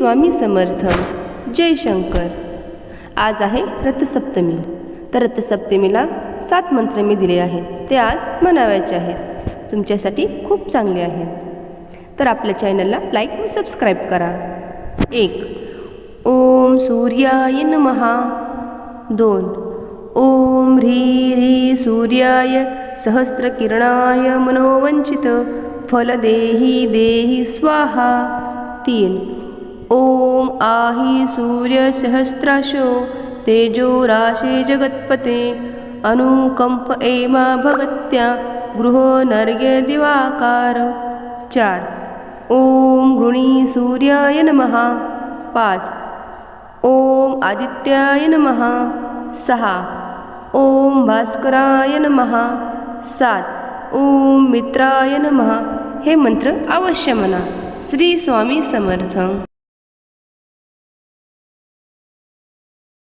स्वामी समर्थ. जय शंकर. आज आहे रथसप्तमी. तर रथसप्तमीला सात मंत्र मी दिले आहेत. ते आज म्हणावायचे आहेत. तुमच्यासाठी खूप चांगले आहेत. तर आपल्या चॅनलला लाईक व सबस्क्राईब करा. एक ओम सूर्याय नमहा दोन ओम ह्री ह्री सूर्याय सहस्रकिरणाय मनोवंचित फलदेही देही स्वाहा. तीन ओम आही सूर्य सहस्राशो तेजो राशे जगत्पते अनुकंप एमा भगत्या गृह नर्ग्य दिवाकार। चार। ओम गृणी सूर्याय नमहा पाच। ओम आदित्याय नमहा सहा। ओम भास्कराय नमहा सात। ओम मित्राय नमहा हे मंत्र अवश्य म्हणा श्री स्वामी समर्थ।